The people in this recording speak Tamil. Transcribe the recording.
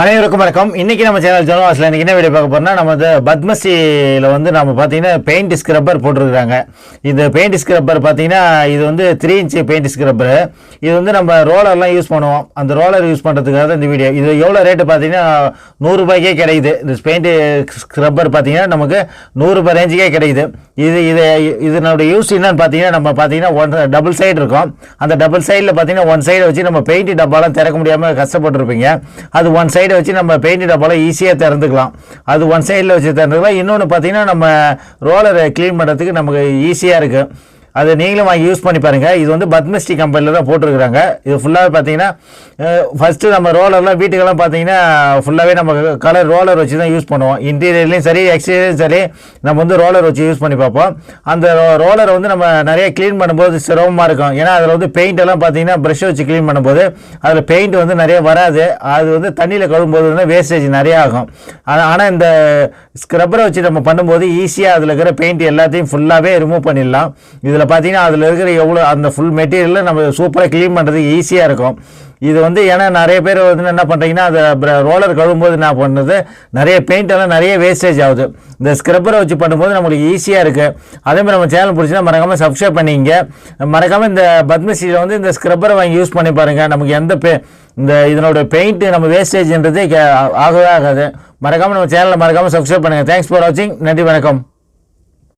அனைவருக்கும் வணக்கம். இன்னைக்கு நம்ம சேனல் ஜோனவாஸில் இன்னைக்கு என்ன வீடியோ பார்க்க போகிறோம்னா நம்ம பத்மஸ்ரீயில் வந்து நம்ம பார்த்தீங்கன்னா பெயிண்ட் ஸ்க்ரப்பர் போட்டிருக்கிறாங்க. இந்த பெயிண்ட் ஸ்க்ரப்பர் பார்த்தீங்கன்னா இது வந்து த்ரீ இன்ச்சு பெயிண்ட் ஸ்க்ரப்பர் இது வந்து நம்ம ரோலர்லாம் யூஸ் பண்ணுவோம். அந்த ரோலர் யூஸ் பண்ணுறதுக்காக தான் இந்த வீடியோ. இது எவ்வளோ ரேட்டு பார்த்தீங்கன்னா நூறுரூபாய்க்கே கிடைக்குது. இந்த பெயிண்ட் ஸ்க்ரப்பர் பார்த்தீங்கன்னா நமக்கு நூறுரூபா ரேஞ்சுக்கே கிடைக்குது. இது இது இதனோட யூஸ் என்னன்னு பார்த்தீங்கன்னா நம்ம பார்த்தீங்கன்னா ஒன் டபுள் சைடு இருக்கும். அந்த டபுள் சைடில் பார்த்தீங்கன்னா ஒன் சைடை வச்சு நம்ம பெயிண்ட் டப்பாலாம் திறக்க முடியாமல் கஷ்டப்பட்டுருப்பீங்க. அது ஒன் சைடு வச்சு நம்ம பெயிண்ட் டப்பாலாம் ஈஸியாக திறந்துக்கலாம். அது ஒன் சைடில் வச்சு திறந்துக்கலாம். இன்னொன்று பார்த்தீங்கன்னா நம்ம ரோலரை க்ளீன் பண்ணுறதுக்கு நமக்கு ஈஸியாக இருக்குது அது நீங்களும் வாங்கி யூஸ் பண்ணி பாருங்கள் இது வந்து பத்மஸ்ரீ கம்பெனியில் தான் போட்டிருக்கிறாங்க. இது ஃபுல்லாகவே பார்த்தீங்கன்னா ஃபஸ்ட்டு நம்ம ரோலர்லாம் வீட்டுக்கெல்லாம் பார்த்தீங்கன்னா ஃபுல்லாகவே நம்ம கலர் ரோலர் வச்சு தான் யூஸ் பண்ணுவோம். இன்டீரியர்லேயும் சரி எக்ஸ்டீரியர்லையும் சரி நம்ம வந்து ரோலர் வச்சு யூஸ் பண்ணி பார்ப்போம். அந்த ரோலரை வந்து நம்ம நிறைய க்ளீன் பண்ணும்போது சிரமமாக இருக்கும். ஏன்னா அதில் வந்து பெயிண்ட் எல்லாம் பார்த்தீங்கன்னா ப்ரஷ் வச்சு க்ளீன் பண்ணும்போது அதில் பெயிண்ட் வந்து நிறைய வராது. அது வந்து தண்ணியில் கழுவும்போது வந்து வேஸ்டேஜ் நிறைய ஆகும். ஆனால் இந்த ஸ்க்ரப்பரை வச்சு நம்ம பண்ணும்போது ஈஸியாக அதில் இருக்கிற பெயிண்ட் எல்லாத்தையும் ஃபுல்லாகவே ரிமூவ் பண்ணிடலாம். இதில் பார்த்தீங்கன்னா அதில் இருக்கிற எவ்வளோ அந்த ஃபுல் மெட்டீரியலில் நம்ம சூப்பராக க்ளீன் பண்ணுறதுக்கு ஈஸியாக இருக்கும். இது வந்து ஏன்னா நிறைய பேர் வந்து என்ன பண்ணுறீங்கன்னா அதை ரோலர் கழுவும்போது என்ன பண்ணுறது நிறைய பெயிண்ட் எல்லாம் நிறைய வேஸ்டேஜ் ஆகுது. இந்த ஸ்க்ரப்பரை வச்சு பண்ணும்போது நம்மளுக்கு ஈஸியாக இருக்குது அதேமாதிரி நம்ம சேனல் பிடிச்சினா மறக்காமல் சப்ஸ்கிரைப் பண்ணிங்க. மறக்காமல் இந்த பத்மஸ்ரீயில் வந்து இந்த ஸ்க்ரப்பரை வாங்கி யூஸ் பண்ணி பாருங்கள் நமக்கு எந்த பே இந்த இதனோட பெயிண்ட் நம்ம வேஸ்டேஜ்ன்றது ஆகவே ஆகாது. மறக்காமல் நம்ம சேனலை மறக்காமல் சப்ஸ்கிரைப் பண்ணுங்கள் தேங்க்ஸ் ஃபார் வாட்சிங் நன்றி வணக்கம்.